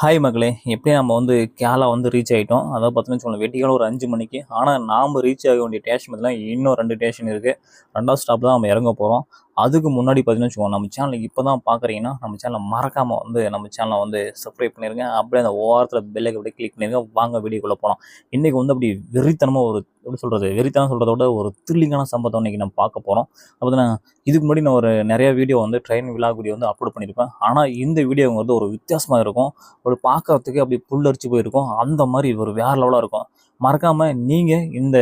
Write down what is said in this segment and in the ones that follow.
Hi மக்களே எப்படியும் நம்ம வந்து கேரளா வந்து ரீச் ஆகிட்டோம் அதாவது பார்த்தீங்கன்னு வச்சுக்கோங்களேன் வெட்டிக்காலம் ஒரு அஞ்சு மணிக்கு. ஆனால் நாம் ரீச் ஆக வேண்டிய ஸ்டேஷன் பார்த்தீங்கன்னா இன்னும் ரெண்டு ஸ்டேஷன் இருக்குது ரெண்டாவது ஸ்டாப் தான் நம்ம இறங்க போகிறோம் அதுக்கு முன்னாடி பார்த்தீங்கன்னு வச்சுக்கோங்க நம்ம சேனலுக்கு இப்போ தான் பார்க்குறீங்கன்னா நம்ம சேனலை மறக்காமல் வந்து நம்ம சேனலை வந்து சப்ஸ்கிரைப் பண்ணிருங்க. அப்படியே அந்த ஓரத்தில் பெல்லைக்கு அப்படியே கிளிக் பண்ணிருங்க. வாங்க வீடியோக்குள்ளே போகலாம் இன்றைக்கி வந்து அப்படி வெறித்தனமாக ஒரு எப்படி சொல்கிறது வெறித்தனம் சொல்கிறத விட ஒரு த்ரில்லிங்கான சம்பவத்தை இன்றைக்கி நம்ம பார்க்க போகிறோம் பார்த்தீங்கன்னா இதுக்கு முன்னாடி நான் ஒரு நிறைய வீடியோ வந்து ட்ரெயின் விழா வீடியோ வந்து அப்லோட் பண்ணியிருப்பேன். ஆனால் இந்த வீடியோங்கிறது ஒரு வித்தியாசமாக இருக்கும். ஒரு பார்க்கறதுக்கு அப்படி புல்லரிச்சு போயிருக்கும். அந்த மாதிரி ஒரு வேறு லெவலாக இருக்கும். மறக்காமல் நீங்கள் இந்த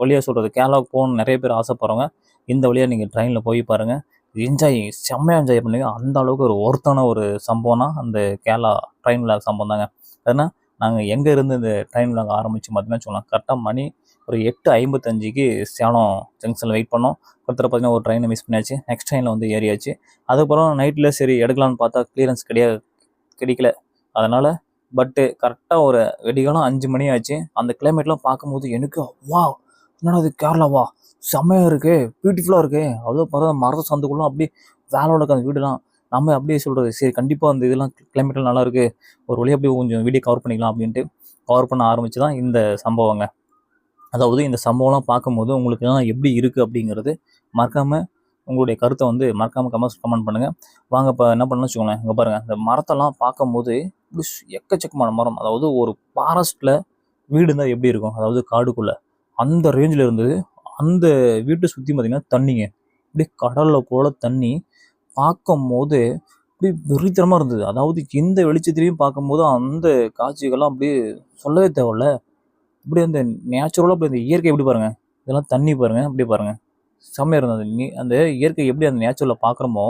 வழியாக சொல்கிறது கேரளாவுக்கு போகணும்னு நிறைய பேர் ஆசைப்படுறவங்க இந்த வழியாக நீங்கள் ட்ரெயினில் போய் பாருங்கள் என்ஜாய் செம்மையாக என்ஜாய் பண்ணுங்க அந்த அளவுக்கு ஒரு ஒருத்தான ஒரு சம்பவம்னா அந்த கேரளா ட்ரெயின் விழா சம்பவம் தாங்க. ஏன்னா நாங்கள் எங்கே இருந்து இந்த ட்ரெயின் விழா ஆரம்பித்து பார்த்தீங்கன்னா சொல்லலாம் கரெக்டாக மணி ஒரு எட்டு ஐம்பத்தஞ்சுக்கு சேலம் ஜங்ஷனில் வெயிட் பண்ணோம். ஒருத்தர் பார்த்தீங்கன்னா ஒரு ட்ரெயினை மிஸ் பண்ணியாச்சு. நெக்ஸ்ட் ட்ரெயினில் வந்து ஏறியாச்சு. அதுக்கப்புறம் நைட்டில் சரி எடுக்கலாம்னு பார்த்தா கிளியரன்ஸ் கிடையாது கிடைக்கல. அதனால் பட்டு கரெக்டாக ஒரு வெடிகாலம் அஞ்சு மணி ஆச்சு. அந்த கிளைமேட்லாம் பார்க்கும்போது எனக்கு வா என்னடா இது கேரளாவா செம்மையாக இருக்கு! பியூட்டிஃபுல்லாக இருக்கு! அவ்வளோ பார்த்தா மரத சந்துக்குள்ள அப்படியே வேலையோட அந்த வீடுலாம். நம்ம அப்படியே சொல்கிறது சரி கண்டிப்பாக அந்த இதெல்லாம் கிளைமேட்லாம் நல்லாயிருக்கு ஒரு வழியாக அப்படியே கொஞ்சம் வீடியோ கவர் பண்ணிக்கலாம் அப்படின்ட்டு கவர் பண்ண ஆரம்பிச்சு தான் இந்த சம்பவங்க. அதாவது இந்த சம்பவம்லாம் பார்க்கும்போது உங்களுக்கு எப்படி இருக்குது அப்படிங்கிறது மறக்காமல் உங்களுடைய கருத்தை வந்து மறக்காமல் கமெண்ட்ஸ் கமெண்ட் பண்ணுங்கள் வாங்க இப்போ என்ன பண்ணணும்னு வச்சுக்கோங்களேன். இங்கே பாருங்கள் இந்த மரத்தெல்லாம் பார்க்கும்போது எக்கச்சக்கமான மரம். அதாவது ஒரு ஃபாரஸ்ட்டில் வீடு இருந்தால் எப்படி இருக்கும்? அதாவது காடுக்குள்ளே. அந்த ரேஞ்சில் இருந்தது அந்த வீட்டை சுற்றி பார்த்திங்கன்னா தண்ணிங்க. அப்படியே கடலில் போல தண்ணி பார்க்கும்போது அப்படியே வெறித்தனமாக இருந்தது. அதாவது எந்த வெளிச்சத்திலையும் பார்க்கும்போது அந்த காட்சிகள்லாம் அப்படியே சொல்லவே தேவையில்ல. இப்படி அந்த நேச்சுரலாக அப்படி அந்த இயற்கை எப்படி பாருங்கள் இதெல்லாம் தண்ணி பாருங்கள் அப்படி பாருங்கள் செம்மையாக இருந்தது நீ அந்த இயற்கை எப்படி அந்த நேச்சுரலில் பார்க்குறோமோ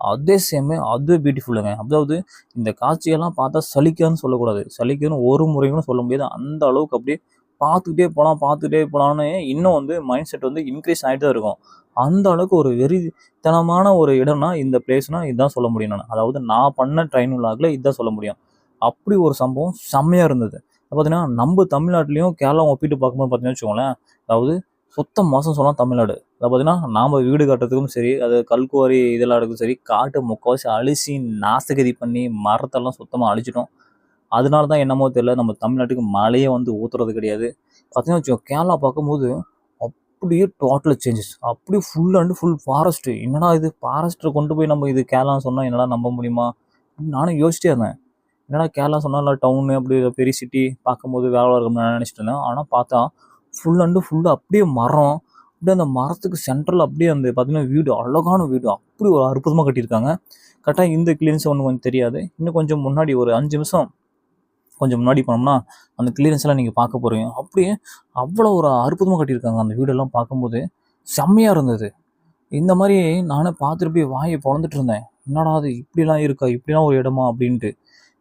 அதே சேமே அதுவே பியூட்டிஃபுல்லுங்க அதாவது இந்த காட்சியெல்லாம் பார்த்தா சலிக்கான்னு சொல்லக்கூடாது. சலிக்குன்னு ஒரு முறையும் சொல்ல முடியாது. அந்த அளவுக்கு அப்படியே பார்த்துக்கிட்டே போகலாம் பார்த்துக்கிட்டே போகலான்னு இன்னும் வந்து மைண்ட் செட் வந்து இன்க்ரீஸ் ஆகிட்டு தான் இருக்கும். அந்த அளவுக்கு ஒரு வெறித்தனமான ஒரு இடம்னா இந்த பிளேஸ்னால் இதுதான் சொல்ல முடியும் நான். அதாவது நான் பண்ண ட்ரெயின் விழாக்கில் இதுதான் சொல்ல முடியும். அப்படி ஒரு சம்பவம் செம்மையாக இருந்தது. பார்த்தீங்கன்னா நம்ம தமிழ்நாட்டிலையும் கேரளாவும் ஒப்பிட்டு பார்க்கும்போது பார்த்தீங்கன்னா வச்சுக்கோங்களேன் அதாவது சுத்த மாதம் சொன்னால் தமிழ்நாடு. அதை பார்த்தீங்கன்னா நாம் வீடு கட்டுறதுக்கும் சரி அது கல்குவாரி இதெல்லாம் எடுக்கும் சரி காட்டு முக்கால்வாசி அழிச்சு நாசகதி பண்ணி மரத்தெல்லாம் சுத்தமாக அழிச்சிட்டோம். அதனால தான் என்னமோ தெரியல நம்ம தமிழ்நாட்டுக்கு மழையே வந்து ஊற்றுறது கிடையாது. பார்த்தீங்கன்னா வச்சுக்கோ கேரளா பார்க்கும்போது அப்படியே டோட்டல் சேஞ்சஸ் அப்படியே ஃபுல் அண்ட் ஃபுல் ஃபாரஸ்ட்டு என்னடா இது ஃபாரஸ்ட்டை கொண்டு போய் நம்ம இது கேரளான்னு சொன்னால் என்னடா நம்ப முடியுமா? அப்படின்னு நானும் யோசிச்சிட்டே இருந்தேன். என்னடா கேரளா சொன்னால் டவுனு அப்படி பெரிய சிட்டி பார்க்கும்போது வேலை இருக்கும்னு நான் நினச்சிட்டு இருந்தேன். ஆனால் பார்த்தா ஃபுல் அண்டு ஃபுல்லு அப்படியே மரம் அப்படியே அந்த மரத்துக்கு சென்ட்ரல் அப்படியே அந்த பார்த்தீங்கன்னா வீடு அழகான வீடு. அப்படி ஒரு அற்புதமாக கட்டியிருக்காங்க. கரெக்டாக இந்த கிளியரன்ஸ் ஒன்று கொஞ்சம் தெரியாது. இன்னும் கொஞ்சம் முன்னாடி ஒரு அஞ்சு நிமிஷம் கொஞ்சம் முன்னாடி போனோம்னா அந்த கிளியரன்ஸ்லாம் நீங்கள் பார்க்க போகிறீங்க அப்படியே அவ்வளோ ஒரு அற்புதமாக கட்டியிருக்காங்க அந்த வீடெல்லாம் பார்க்கும்போது. செம்மையாக இருந்தது. இந்த மாதிரி நானே பார்த்துட்டு போய் வாயை பிறந்துட்டு இருந்தேன். என்னடா அது இப்படிலாம் இருக்கா? இப்படிலாம் ஒரு இடமா? அப்படின்ட்டு.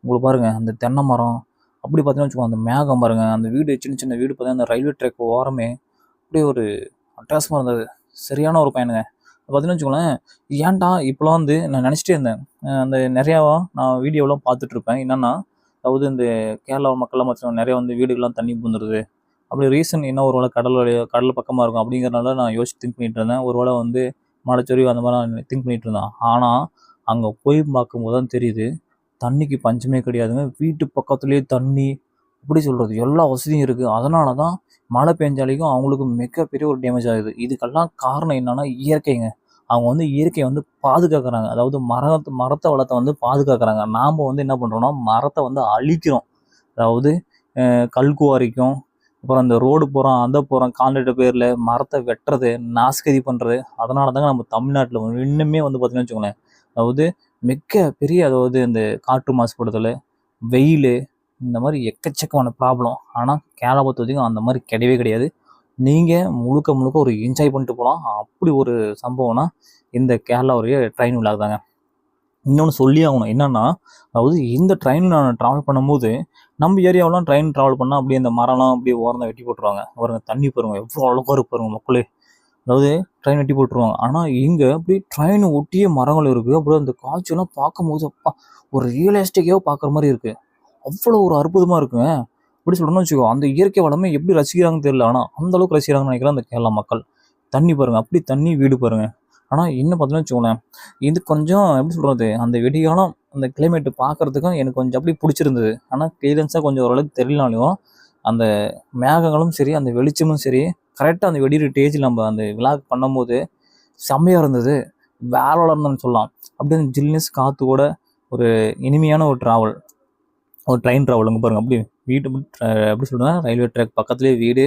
உங்களுக்கு பாருங்கள் அந்த தென்னை மரம் அப்படி பார்த்தீங்கன்னா வச்சுக்கோங்க அந்த மேகம் பாருங்கள் அந்த வீடு சின்ன சின்ன வீடு பார்த்தீங்கன்னா அந்த ரயில்வே ட்ராக் ஓரமே அப்படியே ஒரு அட்டகாசமாக இருந்தது. சரியான ஒரு பையனுங்க. பார்த்தீங்கன்னா வச்சுக்கோங்களேன் ஏன்டா இப்போலாம் வந்து நான் நினச்சிட்டே இருந்தேன். அந்த நிறையாவா நான் வீடியோலாம் பார்த்துட்ருப்பேன். என்னென்னா அதாவது இந்த கேரளா மக்கள்லாம் பார்த்தீங்கன்னா நிறைய வந்து வீடுகள்லாம் தண்ணி பூந்துருது அப்படி ரீசன் என்ன ஒரு வேளை கடல் கடல் பக்கமாக இருக்கும் அப்படிங்கிறனால நான் யோசிச்சு திங்க் பண்ணிட்டு இருந்தேன். ஒரு வேளை வந்து மலைச்சொரிவு அந்த மாதிரி நான் திங்க் பண்ணிட்டு இருந்தேன். ஆனால் அங்கே போய் பார்க்கும்போது தான் தெரியுது தண்ணிக்கு பஞ்சமே கிடையாதுங்க. வீட்டு பக்கத்துலேயே தண்ணி எப்படி சொல்கிறது எல்லா வசதியும் இருக்குது அதனால தான் மழை பெஞ்சாலேயும் அவங்களுக்கு மிகப்பெரிய ஒரு டேமேஜ் ஆகுது. இதுக்கெல்லாம் காரணம் என்னென்னா இயற்கைங்க. அவங்க வந்து இயற்கையை வந்து பாதுகாக்கிறாங்க. அதாவது மரத்தை மரத்தை வளத்தை வந்து பாதுகாக்கிறாங்க. நாம் வந்து என்ன பண்ணுறோம்னா மரத்தை வந்து அழிக்கிறோம். அதாவது கல்குவாரிக்கும் அப்புறம் அந்த ரோடு போகிறோம் அந்த போகிறோம் கான்ட்ராக்ட் பேரில் மரத்தை வெட்டுறது நாஸ்கதி பண்ணுறது அதனால தாங்க நம்ம தமிழ்நாட்டில் இன்னுமே வந்து பார்த்திங்கன்னு வச்சுக்கோங்களேன். அதாவது மிக பெரிய அதாவது இந்த காற்று மாசுபடுதல் வெயில் இந்த மாதிரி எக்கச்சக்கமான ப்ராப்ளம் ஆனால் கேரளா பொறுத்த வரைக்கும் அந்த மாதிரி கிடையவே கிடையாது. நீங்கள் முழுக்க முழுக்க ஒரு என்ஜாய் பண்ணிட்டு போகலாம் அப்படி ஒரு சம்பவம்னா இந்த கேரளாவுடைய ட்ரெயின் விழா தாங்க இன்னொன்று சொல்லி ஆகணும். என்னென்னா அதாவது இந்த ட்ரெயினில் நான் ட்ராவல் பண்ணும்போது நம்ம ஏரியாவெலாம் ட்ரெயின் ட்ராவல் பண்ணால் அப்படியே இந்த மரம்லாம் அப்படியே ஓரந்தான் வெட்டி போட்டுருவாங்க. பாருங்க தண்ணி பாருங்க எவ்வளோ அழகாக இருக்கு பாருங்க மக்களே. அதாவது ட்ரெயின் வெட்டி போட்டுருவாங்க. ஆனால் இங்கே அப்படியே ட்ரெயின் ஒட்டியே மரங்கள் இருக்குது அப்படியே அந்த காட்சியெல்லாம் பார்க்கும்போது அப்பா ஒரு ரியலிஸ்டிக்காக பார்க்குற மாதிரி இருக்குது அவ்வளோ ஒரு அற்புதமாக இருக்குங்க. அப்படி சொல்லணும்னு வச்சுக்கோ அந்த இயற்கை வளமே எப்படி ரசிக்கிறாங்கன்னு தெரியல. ஆனால் அந்த அளவுக்கு ரசிக்கிறாங்கன்னு நினைக்கிறேன் அந்த கேரளா மக்கள். தண்ணி பாருங்க அப்படி தண்ணி வீடு பாருங்கள் ஆனால் என்ன பார்த்தோன்னு வச்சுக்கோங்களேன் இது கொஞ்சம் எப்படி சொல்கிறது அந்த வெடிகாலம் அந்த கிளைமேட் பார்க்கறதுக்கும் எனக்கு கொஞ்சம் அப்படி பிடிச்சிருந்தது. ஆனால் கிளியரன்ஸாக கொஞ்சம் ஓரளவுக்கு தெரியலனாலையும் அந்த மேகங்களும் சரி அந்த வெளிச்சமும் சரி கரெக்டாக அந்த வெடிக்கிற ஸ்டேஜில் நம்ம அந்த விழா பண்ணும்போது செம்மையாக இருந்தது. வேற இருந்தோம்னு சொல்லலாம். அப்படியே அந்த ஜில்னஸ் காற்று கூட ஒரு இனிமையான ஒரு ட்ராவல் ஒரு ட்ரெயின் ட்ராவல் அங்கே பாருங்கள் அப்படி வீட்டு எப்படி சொல்கிறேன்னா ரயில்வே ட்ராக் பக்கத்துலேயே வீடு.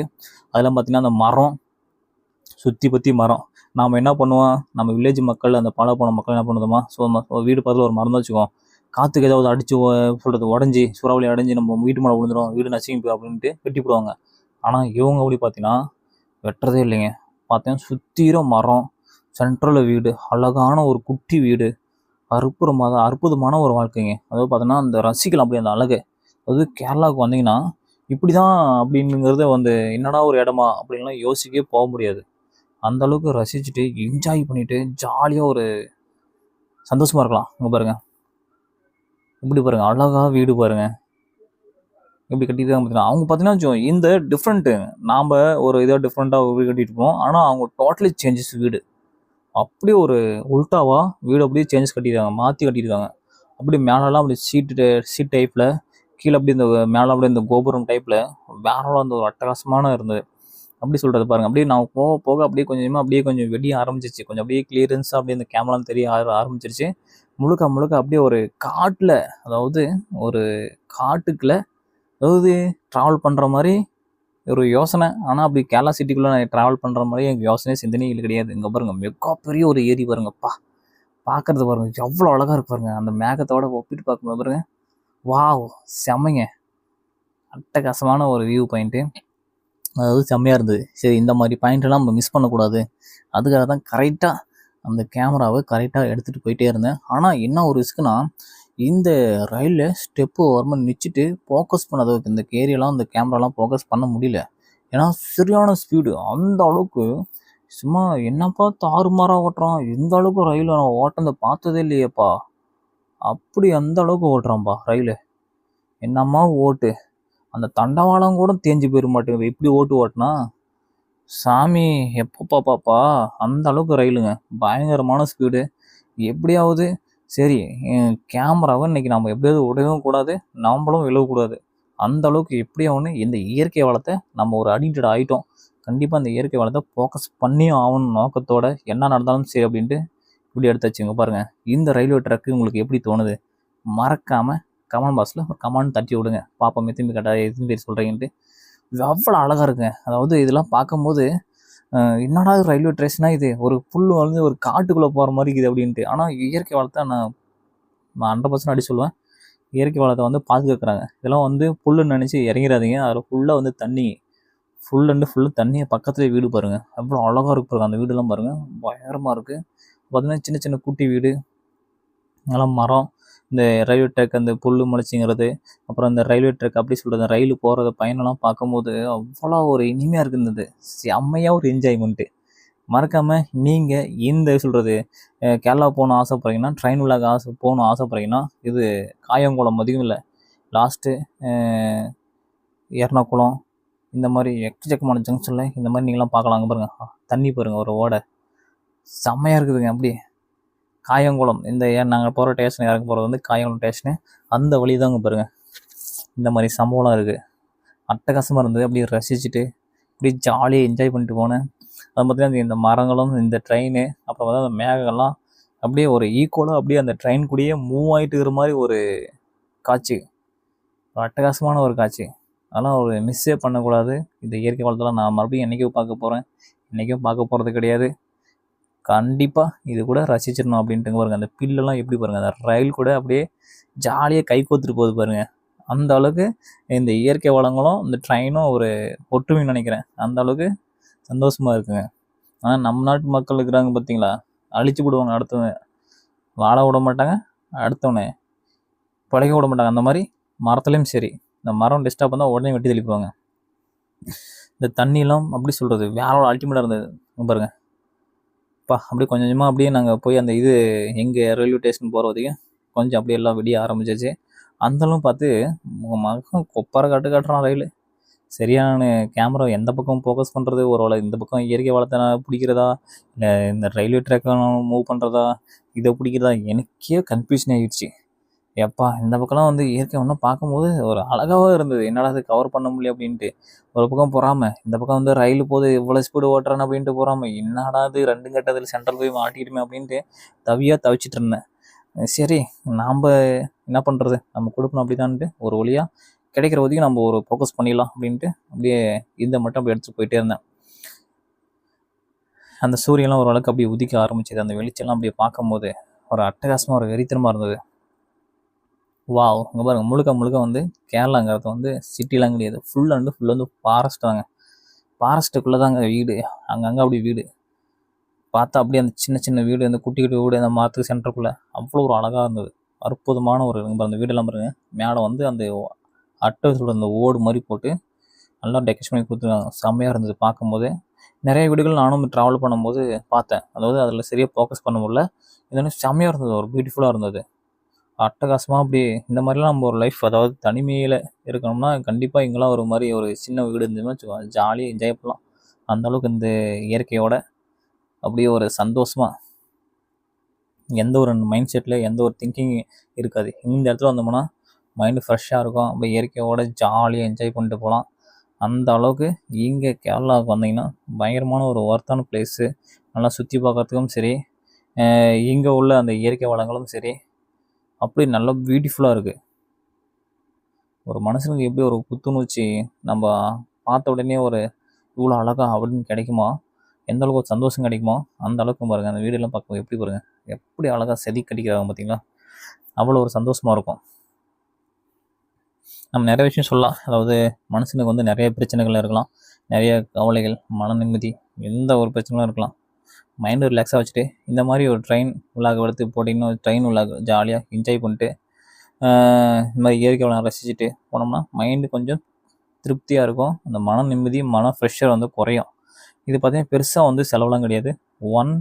அதெல்லாம் பார்த்தீங்கன்னா அந்த மரம். சுற்றி பற்றி மரம். நாம் என்ன பண்ணுவோம்? நம்ம வில்லேஜ் மக்கள் அந்த பாலை போன மக்கள் என்ன பண்ணுவோமா? ஸோ வீடு பக்கத்தில் ஒரு மரம் தான் வச்சுக்கோம். காற்றுக்கு ஏதாவது அடிச்சு சொல்கிறது உடஞ்சி சூறாவளி அடைஞ்சு நம்ம வீட்டு மேலே விழுந்துடும் வீடு நசுங்கி போய் அப்படின்ட்டு வெட்டி போடுவாங்க ஆனால் இவங்க அப்படி பார்த்தீங்கன்னா வெட்டுறதே இல்லைங்க. பார்த்தீங்கன்னா சுற்றிரும் மரம் சென்ட்ரலில் வீடு அழகான ஒரு குட்டி வீடு அற்புதமாக அற்புதமான ஒரு வாழ்க்கைங்க. அதாவது பார்த்தோன்னா அந்த ரசிக்கலாம் அப்படி அந்த அழகு. அதாவது கேரளாவுக்கு வந்தீங்கன்னா இப்படி தான் அப்படிங்கிறத வந்து என்னடா ஒரு இடமா அப்படின்லாம் யோசிக்கவே போக முடியாது. அந்த அளவுக்கு ரசிச்சுட்டு என்ஜாய் பண்ணிவிட்டு ஜாலியாக ஒரு சந்தோஷமா இருக்கலாம். இங்கே பாருங்கள் இப்படி பாருங்கள் அழகாக வீடு பாருங்கள் இப்படி எப்படி தான் பார்த்தீங்கன்னா அவங்க பார்த்தீங்கன்னா இந்த டிஃப்ரெண்ட்டு நாம் ஒரு இதாக டிஃப்ரெண்ட்டாக வீடு கட்டிட்டு இருப்போம் ஆனால் அவங்க டோட்டலி சேஞ்சஸ் வீடு. அப்படியே ஒரு உல்ட்டாவாக வீடு அப்படியே சேஞ்சஸ் கட்டியிருக்காங்க. மாற்றி கட்டியிருக்காங்க. அப்படியே மேலெல்லாம் அப்படி சீட்டு சீட் டைப்பில் கீழே அப்படியே இந்த மேலே அப்படியே இந்த கோபுரம் டைப்பில் வேறலாம் அந்த ஒரு அட்டகாசமான இருந்தது. அப்படி சொல்கிறது பாருங்க. அப்படியே நான் போக போக அப்படியே கொஞ்சமாக அப்படியே கொஞ்சம் வெடிய ஆரம்பிச்சிச்சு கொஞ்சம் அப்படியே கிளியரன்ஸாக அப்படியே இந்த கேமராலாம் தெரிய ஆர- ஆரம்பிச்சிருச்சு. முழுக்க முழுக்க அப்படியே ஒரு காட்டில் அதாவது ஒரு காட்டுக்குள்ளே அதாவது ட்ராவல் பண்ணுற மாதிரி ஒரு யோசனை. ஆனால் அப்படி கேரளா சிட்டிக்குள்ளே நான் ட்ராவல் பண்ணுற மாதிரி எனக்கு யோசனை சிந்தனைகள் கிடையாது. இங்கே பாருங்க மிகப்பெரிய பெரிய ஒரு ஏரி பாருங்கப்பா பார்க்குறது பாருங்கள் எவ்வளோ அழகாக இருக்கு பாருங்கள் அந்த மேகத்தோட ஒப்பிட்டு பார்க்கும்போது பாருங்கள் வாவ் செம்மைங்க அட்டகாசமான ஒரு வியூ பாயிண்ட்டு அதாவது செம்மையாக இருந்தது. சரி இந்த மாதிரி பாயிண்ட்லாம் நம்ம மிஸ் பண்ணக்கூடாது. அதுக்காக தான் கரெக்டாக அந்த கேமராவை கரெக்டாக எடுத்துகிட்டு போயிட்டே இருந்தேன். ஆனால் என்ன ஒரு ரிஸ்க்குனா இந்த ரயிலில் ஸ்டெப்பு ஓரமாக நிச்சிட்டு ஃபோக்கஸ் பண்ணாத இந்த ஏரியாலாம் அந்த கேமராலாம் ஃபோக்கஸ் பண்ண முடியல. ஏன்னா சரியான ஸ்பீடு அந்த அளவுக்கு சும்மா என்னப்பா தாறுமாறாக ஓட்டுறான்? இந்த அளவுக்கு ரயில் நான் ஓட்டுறதை பார்த்ததே இல்லையேப்பா. அப்படி அந்த அளவுக்கு ஓட்டுறான்ப்பா ரயில். என்னம்மா ஓட்டு? அந்த தண்டவாளம் கூட தேஞ்சு போயிட மாட்டேங்குது. இப்படி ஓட்டு ஓட்டுனா? சாமி எப்போ பாப்பாப்பா அந்த அளவுக்கு ரயிலுங்க. பயங்கரமான ஸ்பீடு எப்படியாவது சரி கேமராவை இன்றைக்கி நம்ம எப்படியாவது உடையவும் கூடாது நம்மளும் விழக்கூடாது. அந்த அளவுக்கு எப்படியாவது இந்த இயற்கை வளத்தை நம்ம ஒரு அடிக்டட் ஆகிட்டோம் கண்டிப்பாக அந்த இயற்கை வளத்தை ஃபோக்கஸ் பண்ணியும் ஆகணும் நோக்கத்தோட என்ன நடந்தாலும் சரி அப்படின்ட்டு இப்படி எடுத்து வச்சுங்க பாருங்கள் இந்த ரயில்வே ட்ரக்கு உங்களுக்கு எப்படி தோணுது? மறக்காமல் கமெண்ட் பாக்ஸில் ஒரு கமெண்ட் தட்டி விடுங்க. பாப்பா திரும்பி கட்டா எத்தனை பேர் சொல்கிறீங்கன்ட்டு இது அவ்வளோ அழகாக இருக்குங்க. அதாவது இதெல்லாம் பார்க்கும்போது என்னடா இது ரயில்வே ஸ்டேஷனா இது? ஒரு புல் வந்து ஒரு காட்டுக்குள்ளே போகிற மாதிரி இருக்குது அப்படின்ட்டு. ஆனால் இயற்கை வளத்தை நான் ஹண்ட்ரட் பர்சன்ட் அடி சொல்லுவேன். இயற்கை வளத்தை வந்து பாதுகாக்கிறாங்க. இதெல்லாம் வந்து புல்லுன்னு நினச்சி இறங்கிறாதீங்க. அதில் ஃபுல்லாக வந்து தண்ணி ஃபுல் அண்டு ஃபுல்லு தண்ணியை பக்கத்துலேயே வீடு பாருங்கள் அவ்வளோ அழகாக இருக்கு பாருங்கள் அந்த வீடெல்லாம் பாருங்கள் பயங்கரமாக இருக்குது பார்த்தீங்கன்னா சின்ன சின்ன குட்டி வீடு நல்லா மரம் இந்த ரயில்வே ட்ராக் அந்த புல் முளைச்சிங்கிறது அப்புறம் அந்த ரயில்வே ட்ராக் அப்படி சொல்கிறது ரயில் போகிறத பயணம்லாம் பார்க்கும்போது அவ்வளோ ஒரு இனிமையாக இருந்தது. செம்மையாக ஒரு என்ஜாய்மெண்ட்டு மறக்காமல் நீங்கள் இந்த சொல்கிறது கேரளா போகணும் ஆசைப்படுறீங்கன்னா ட்ரெயின் விழாக்கு ஆசை போகணும் ஆசைப்படுறீங்கன்னா இது காயங்குளம் அதிகம் இல்லை. லாஸ்ட்டு எர்ணாகுளம் இந்த மாதிரி எக்கச்சக்கமான ஜங்ஷனில் இந்த மாதிரி நீங்களாம் பார்க்கலாம். அங்கே பாருங்கள் தண்ணி பாருங்கள் ஒரு ஓடை. செம்மையாக இருக்குதுங்க அப்படியே. காயங்குளம். இந்த ஏன் நாங்கள் போகிற ஸ்டேஷன் இறங்க போகிறது வந்து காயங்குளம் ஸ்டேஷனு அந்த வழி தான் அங்கே பாருங்கள் இந்த மாதிரி சம்பவம்லாம் இருக்குது அட்டகாசமாக இருந்தது. அப்படியே ரசிச்சுட்டு அப்படியே ஜாலியாக என்ஜாய் பண்ணிட்டு போனேன். அது பார்த்தீங்கன்னா இந்த மரங்களும் இந்த ட்ரெயின் அப்புறம் பார்த்தா அந்த மேகங்கள்லாம் அப்படியே ஒரு ஈக்குவலாக அப்படியே அந்த ட்ரெயின் கூடயே மூவ் ஆகிட்டு இருக்கிற மாதிரி ஒரு காட்சி. ஒரு அட்டகாசமான ஒரு காட்சி. அதெல்லாம் ஒரு மிஸ்ஸே பண்ணக்கூடாது. இந்த இயற்கை வளத்தெல்லாம் நான் மறுபடியும் என்றைக்கும் பார்க்க போகிறேன் என்றைக்கும் பார்க்க போகிறது கிடையாது. கண்டிப்பாக இது கூட ரசிச்சிடணும் அப்படின்ட்டு பாருங்க. அந்த பில்லெல்லாம் எப்படி பாருங்க அந்த ரயில் கூட அப்படியே ஜாலியாக கை கோத்துட்டு போகுது பாருங்க. அந்த அளவுக்கு இந்த இயற்கை வளங்களும் இந்த ட்ரெயினும் ஒரு ஒற்றுமைன்னு நினைக்கிறேன். அந்த அளவுக்கு சந்தோஷமாக இருக்குங்க. ஆனால் நம்ம நாட்டு மக்கள் இருக்கிறாங்க பார்த்தீங்களா அழிச்சு விடுவாங்க அடுத்தவங்க. வாழ விட மாட்டாங்க அடுத்தவனே பழக விட மாட்டாங்க. அந்த மாதிரி மரத்துலேயும் சரி இந்த மரம் டிஸ்டர்ப் பண்ணால் உடனே வெட்டி தெளிப்பாங்க. இந்த தண்ணியெல்லாம் அப்படி சொல்கிறது வேற ஒரு அல்டிமேட்டாக இருந்தது. பாருங்கள் அப்பா அப்படியே கொஞ்சம் கொஞ்சமாக அப்படியே நாங்கள் போய் அந்த இது எங்கே ரயில்வே ஸ்டேஷன் போகிற வரைக்கும் கொஞ்சம் அப்படியே எல்லாம் வெடிய ஆரம்பிச்சிச்சு. அந்தளவும் பார்த்து உங்கள் மகன் கொப்பார காட்டு காட்டுறான் ரயில். சரியான கேமரா எந்த பக்கம் ஃபோக்கஸ் பண்ணுறது ஒரு வேளை இந்த பக்கம் இயற்கை வளத்தை பிடிக்கிறதா? இல்லை இந்த ரயில்வே ட்ராக்கை மூவ் பண்ணுறதா இதை பிடிக்கிறதா? எனக்கே கன்ஃபியூஷன் ஆகிடுச்சு எப்பா இந்த பக்கம்லாம் வந்து இயற்கை ஒன்றும் பார்க்கும்போது ஒரு அழகாக இருந்தது. என்னடா அது கவர் பண்ண முடியல அப்படின்ட்டு. ஒரு பக்கம் பொறாம இந்த பக்கம் வந்து ரயில் போது இவ்வளோ ஸ்பீடு ஓட்டுறான் அப்படின்ட்டு பொறாம என்னடா இது ரெண்டு கட்டத்தில் சென்ட்ரல் போய் மாட்டிக்கிட்டுமே அப்படின்ட்டு தவியாக தவிச்சிட்டு இருந்தேன். சரி நாம் என்ன பண்ணுறது நம்ம கொடுக்கணும் அப்படிதான்ட்டு. ஒரு வழியாக கிடைக்கிற வரைக்கும் நம்ம ஒரு ஃபோக்கஸ் பண்ணிடலாம் அப்படின்ட்டு அப்படியே இந்த மட்டும் அப்படியே எடுத்து போயிட்டே இருந்தேன். அந்த சூரியன்லாம் ஓரளவுக்கு அப்படியே உதிக்க ஆரம்பிச்சது. அந்த வெளிச்சம்லாம் அப்படியே பார்க்கும்போது ஒரு அட்டகாசமாக ஒரு வெறித்தனமாக இருந்தது. வாவ் இங்கே பாருங்க முழுக்க முழுக்க வந்து கேரளாங்கிறது வந்து சிட்டிலாம் கிடையாது. ஃபுல் அண்டு ஃபுல் வந்து ஃபாரஸ்ட் தாங்க. ஃபாரஸ்ட்டுக்குள்ளே தாங்க வீடு. அங்கங்கே அப்படி வீடு. பார்த்தா அப்படியே அந்த சின்ன சின்ன வீடு அந்த குட்டி குட்டி வீடு அந்த மாற்று சென்டருக்குள்ளே அவ்வளோ ஒரு அழகாக இருந்தது. அற்புதமான ஒரு அந்த வீடெல்லாம் பாருங்க. மேலே வந்து அந்த அட்டை சொல்கிற அந்த ஓடு மாதிரி போட்டு நல்லா டெக்கரேஷன் பண்ணி கொடுத்துருக்காங்க. செம்மையாக இருந்தது பார்க்கும்போது. நிறைய வீடுகள் நானும் ட்ராவல் பண்ணும்போது பார்த்தேன். அதாவது அதில் சரியாக ஃபோக்கஸ் பண்ண முடியல. இது செம்மையாக இருந்தது. ஒரு பியூட்டிஃபுல்லாக இருந்தது. அட்டகாசமாக அப்படி இந்த மாதிரிலாம் நம்ம ஒரு லைஃப் அதாவது தனிமையில் இருக்கணும்னா கண்டிப்பாக இங்கெல்லாம் ஒரு மாதிரி ஒரு சின்ன வீடு இருந்ததுன்னு வச்சுக்கோங்க ஜாலியாக என்ஜாய் பண்ணலாம். அந்த அளவுக்கு இந்த இயற்கையோட அப்படியே ஒரு சந்தோஷமாக எந்த ஒரு மைண்ட் செட்டில் எந்த ஒரு திங்கிங் இருக்காது. இந்த இடத்துல வந்தோம்னா மைண்டு ஃப்ரெஷ்ஷாக இருக்கும். அப்படியே இயற்கையோட ஜாலியாக என்ஜாய் பண்ணிட்டு போகலாம். அந்த அளவுக்கு இங்கே கேரளாவுக்கு வந்தீங்கன்னா பயங்கரமான ஒரு ஒர்த்தான பிளேஸு நல்லா சுற்றி பார்க்கறதுக்கும் சரி இங்கே உள்ள அந்த இயற்கை வளங்களும் சரி அப்படி நல்லா பியூட்டிஃபுல்லாக இருக்குது ஒரு மனுஷனுக்கு எப்படி ஒரு புத்துணர்ச்சி நம்ம பார்த்த உடனே ஒரு இவ்வளோ அழகா அப்படின்னு கிடைக்குமா? எந்த அளவுக்கு ஒரு சந்தோஷம் கிடைக்குமோ அந்த அளவுக்கு பாருங்கள் அந்த வீடெல்லாம் பார்க்க எப்படி பாருங்கள் எப்படி அழகாக செதி கடிக்கிறாங்க பார்த்தீங்களா? அவ்வளோ ஒரு சந்தோஷமாக இருக்கும். நம்ம நிறைய விஷயம் சொல்லலாம். அதாவது மனுஷனுக்கு வந்து நிறைய பிரச்சனைகள் இருக்கலாம். நிறைய கவலைகள் மன நிம்மதி எந்த ஒரு பிரச்சனையும் இருக்கலாம். மைண்டு ரிலாக்ஸாக வச்சுட்டு இந்த மாதிரி ஒரு ட்ரெயின் உள்ளாக எடுத்து போட்டிங்கன்னா ட்ரெயின் உள்ளாக ஜாலியாக என்ஜாய் பண்ணிட்டு இந்த மாதிரி இயற்கை வளம் ரசிச்சுட்டு போனோம்னா மைண்டு கொஞ்சம் திருப்தியாக இருக்கும். அந்த மன நிம்மதி மன ஃப்ரெஷர் வந்து குறையும். இது பார்த்திங்கன்னா பெருசாக வந்து செலவுலாம் கிடையாது. ஒன்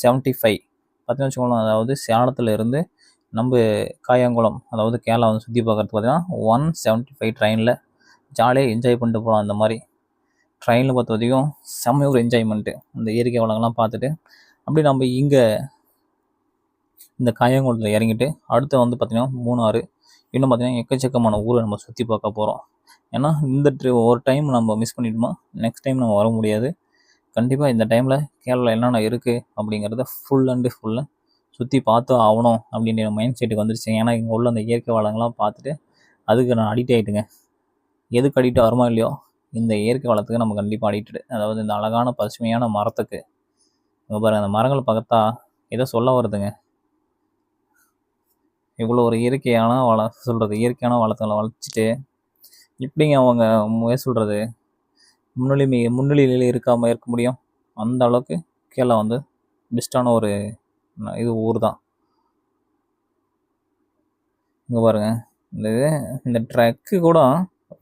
செவன்ட்டி ஃபைவ் பார்த்தீங்கன்னா வச்சுக்கோங்களேன் அதாவது சேலத்தில் இருந்து நம்ம காயங்குளம் அதாவது கேரளா வந்து சுற்றி பார்க்கறதுக்கு பார்த்தீங்கன்னா ஒன் செவன்ட்டி ஃபைவ் ட்ரெயினில் ஜாலியாக என்ஜாய் பண்ணிட்டு போகலாம். அந்த மாதிரி ட்ரெயினில் பொறுத்த வரைக்கும் செம்ம ஒரு என்ஜாய்மெண்ட்டு அந்த இயற்கை வளங்கள்லாம் பார்த்துட்டு அப்படியே நம்ம இங்கே இந்த காயங்குளத்தில் இறங்கிட்டு அடுத்து வந்து பார்த்திங்கன்னா மூணாறு இன்னும் பார்த்திங்கன்னா எக்கச்சக்கமான ஊரை நம்ம சுற்றி பார்க்க போகிறோம் ஏன்னா இந்த ட்ரி ஒரு டைம் நம்ம மிஸ் பண்ணிட்டோமா நெக்ஸ்ட் டைம் நம்ம வர முடியாது. கண்டிப்பாக இந்த டைமில் கேரளா என்னென்ன இருக்குது அப்படிங்கிறத ஃபுல் அண்டு ஃபுல்லாக சுற்றி பார்த்து ஆகணும் அப்படின்ற மைண்ட் செட்டுக்கு வந்துருச்சு. ஏன்னா இங்கே உள்ள அந்த இயற்கை வளங்கள்லாம் பார்த்துட்டு அதுக்கு நான் அடிக்ட் ஆகிட்டுங்க எதுக்கு அடிக்ட் ஆகிறோமோ இல்லையோ இந்த இயற்கை வளத்துக்கு நம்ம கண்டிப்பாக அடிக்டடு அதாவது இந்த அழகான பசுமையான மரத்துக்கு. இப்போ பாருங்க அந்த மரங்களை பார்த்தா ஏதோ சொல்ல வருதுங்க. இவ்வளோ ஒரு இயற்கையான வள சொல்கிறது இயற்கையான வளத்துங்களை வளர்ச்சிட்டு எப்படிங்க அவங்க முய சொல்கிறது முன்னிலை முன்னிலையில் இருக்காமல் இருக்க முடியும்? அந்த அளவுக்கு கீழே வந்து பெஸ்ட்டான ஒரு இது ஊர் தான். இங்கே பாருங்கள் இந்த இது இந்த ட்ரக்கு கூட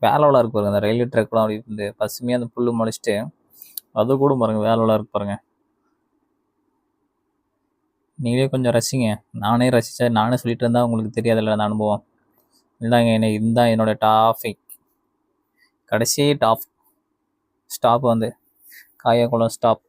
வேலவலாக இருக்கு பாருங்க. அந்த ரயில்வே ட்ரக் அப்படி இந்த பசுமையாக அந்த புல்லு முளைச்சிட்டு அது கூட பாருங்க வேலவலாக இருக்கு பாருங்க. நீங்களே கொஞ்சம் ரசிங்க. நானே ரசித்தா நானே சொல்லிட்டு இருந்தால் உங்களுக்கு தெரியாதுல்ல அந்த அனுபவம். இந்தாங்க என்ன இதுதான் என்னோட டாபிக் கடைசி டாப் ஸ்டாப் வந்து காயக்குளம் ஸ்டாப்